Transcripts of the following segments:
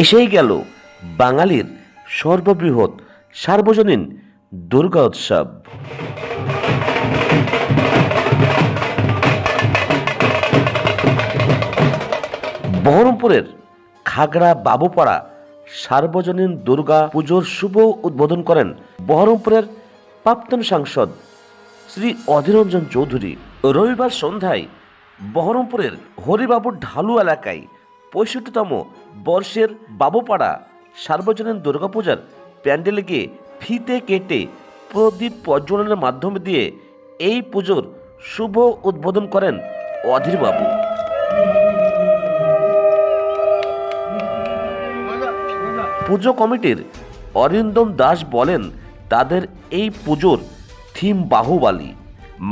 এসেই গেল বাঙালির সর্ববৃহৎ, সার্বজনীন দুর্গা উৎসব। বহরমপুরের খাগড়া বাবুপাড়া সার্বজনীন দুর্গা পুজোর শুভ উদ্বোধন করেন বহরমপুরের প্রাক্তন সাংসদ শ্রী অধীররঞ্জন চৌধুরী। রবিবার সন্ধ্যায় বহরমপুরের হরিবাবুর ঢালু এলাকায় পঁয়ষট্টিতম বর্ষের বাবুপাড়া সার্বজনীন দুর্গাপূজার প্যান্ডেলে গিয়ে ফিতে কেটে প্রদীপ প্রজ্বলনের মাধ্যমে দিয়ে এই পুজোর শুভ উদ্বোধন করেন অধীরবাবু পুজো কমিটির অরিন্দম দাস বলেন, তাদের এই পুজোর থিম বাহুবালী।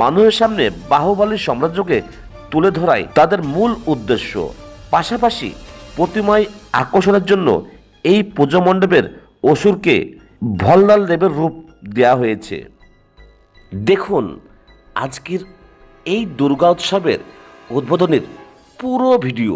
মানুষের সামনে বাহুবালীর সাম্রাজ্যকে তুলে ধরাই তাদের মূল উদ্দেশ্য। পাশাপাশি প্রতিমায় আকর্ষণের জন্য এই পুজো মণ্ডপের অসুরকে ভল্লাল দেবের রূপ দেওয়া হয়েছে। দেখুন, আজকের এই দুর্গা উৎসবের উদ্বোধনের পুরো ভিডিও।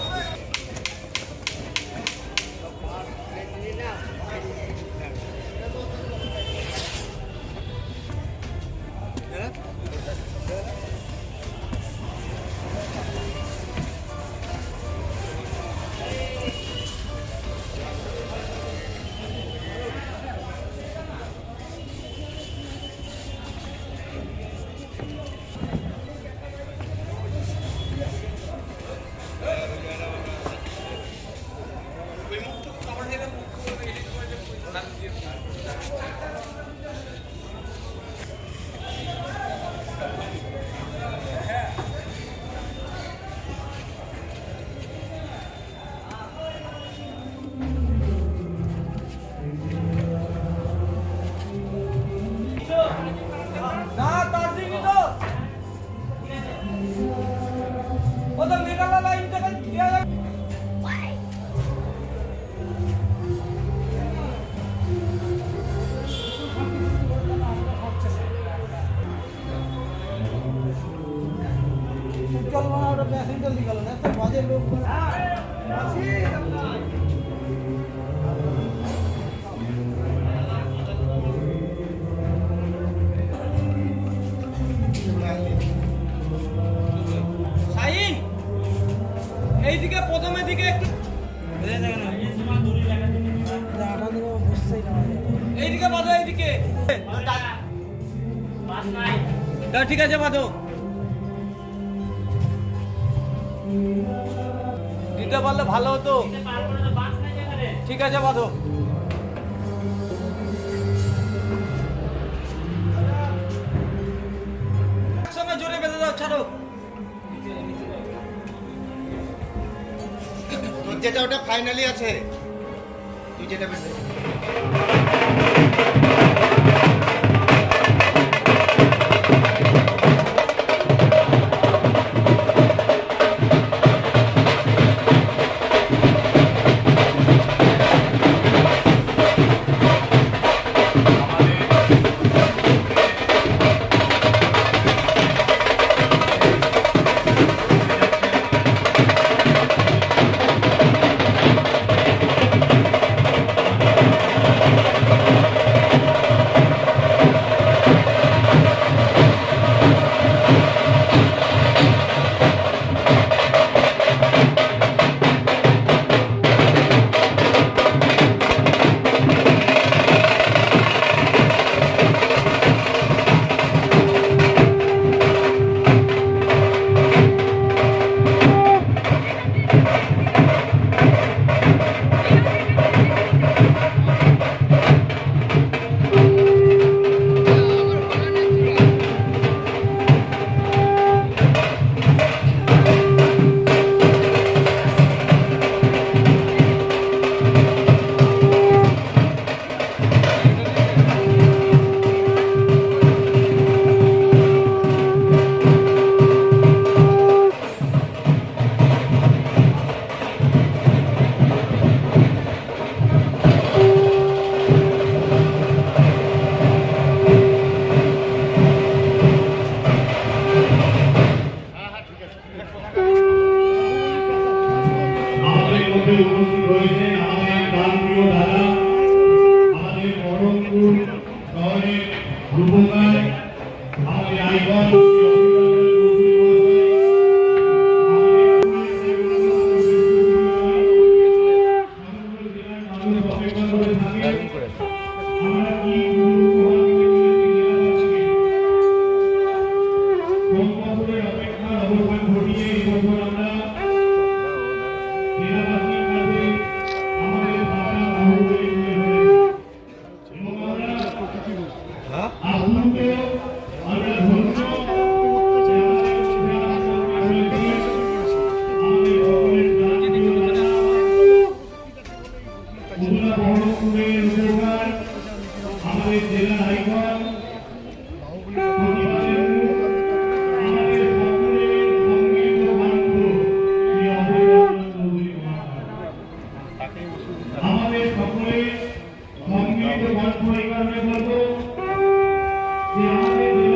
ওটা প্যাসেঞ্জার না তো বাজে লোক এইদিকে প্রথমের দিকে একটু। এইদিকে বাঁধো এইদিকে। তা ঠিক আছে বাঁধো। দিতে পারলে ভালো হতো। ঠিক আছে, বাঁধো। বেঁধে যেটা ওটা ফাইনালি আছে। তুই যেটা বেশি বছর আমরা জেলাবাসীর কাছে আমাদের ভাষা বাহুবলী তুলে ধরেছি। এবং আমরা আপ্লুত, আমরা ধন্য যে আমাদের মধ্যে আপনারা রয়েছেন। আমাদের সকলের যে আমাদের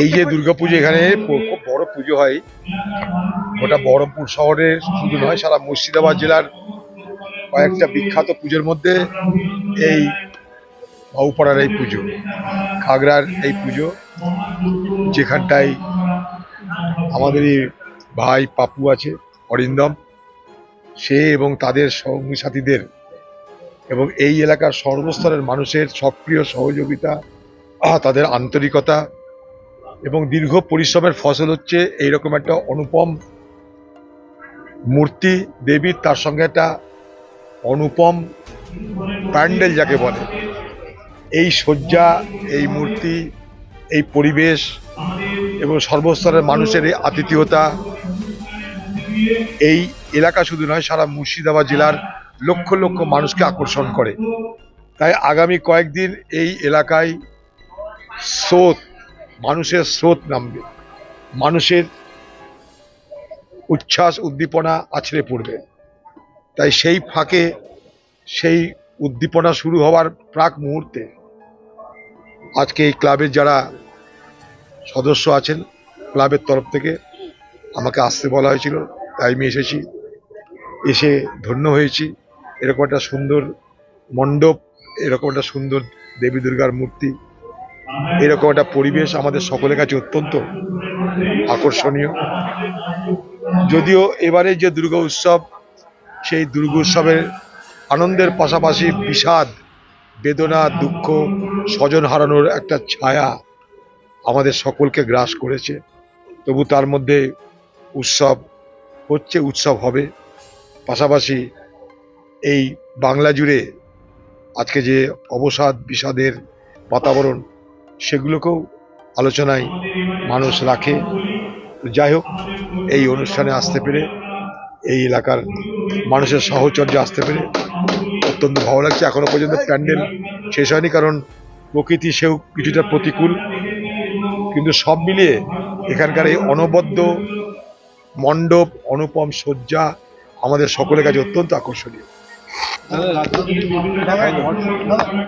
এই যে দুর্গাপুজো এখানে খুব বড় পুজো হয়। ওটা বহরমপুর শহরের শুধু নয়, সারা মুর্শিদাবাদ জেলার কয়েকটা বিখ্যাত পুজোর মধ্যে এই বাউপাড়ার এই পুজো, খাগড়ার এই পুজো, যেখানটায় আমাদেরই ভাই পাপু আছে, অরিন্দম, সে এবং তাদের সঙ্গী সাথীদের এবং এই এলাকার সর্বস্তরের মানুষের সক্রিয় সহযোগিতা তাদের আন্তরিকতা এবং দীর্ঘ পরিশ্রমের ফসল হচ্ছে এইরকম একটা অনুপম মূর্তি। দেবীর তার সঙ্গে একটা অনুপম প্যান্ডেল যাকে বলে। এই শয্যা, এই মূর্তি, এই পরিবেশ এবং সর্বস্তরের মানুষের এই আতিথেয়তা, এই এলাকা শুধু নয়, সারা মুর্শিদাবাদ জেলার লক্ষ লক্ষ মানুষকে আকর্ষণ করে। তাই আগামী কয়েকদিন এই এলাকায় স্রোত, মানুষের স্রোত নামবে। মানুষের উচ্ছ্বাস, উদ্দীপনা আছড়ে পড়বে। তাই সেই ফাঁকে সেই উদ্দীপনা শুরু হওয়ার প্রাক মুহূর্তে আজকে এই ক্লাবের যারা সদস্য আছেন, ক্লাবের তরফ থেকে আমাকে আসতে বলা হয়েছিল, তাই আমি এসেছি। এসে ধন্য হয়েছি। এরকম একটা সুন্দর মণ্ডপ, এরকম একটা সুন্দর দেবী দুর্গার মূর্তি, এরকম একটা পরিবেশ আমাদের সকলের কাছে অত্যন্ত আকর্ষণীয়। যদিও এবারে যে দুর্গা উৎসব, সেই দুর্গা উৎসবের আনন্দের পাশাপাশি বিষাদ বেদনা, দুঃখ স্বজন হারানোর একটা ছায়া আমাদের সকলকে গ্রাস করেছে। তবু তার মধ্যে উৎসব হচ্ছে, উৎসব হবে। পাশাপাশি এই বাংলা জুড়ে আজকে যে অবসাদ, বিষাদের বাতাবরণ, সেগুলোকেও আলোচনায় মানুষ রাখে। যাই হোক, এই অনুষ্ঠানে আসতে পেরে এই এলাকার মানুষের সাহচর্যে আসতে পেরে অত্যন্ত ভালো লাগছে। এখনও পর্যন্ত প্যান্ডেল শেষ হয়নি, কারণ প্রকৃতি সেও কিছুটা প্রতিকূল। কিন্তু সব মিলিয়ে এখানকার এই অনবদ্য মণ্ডপ, অনুপম শয্যা আমাদের সকলের কাছে অত্যন্ত আকর্ষণীয়।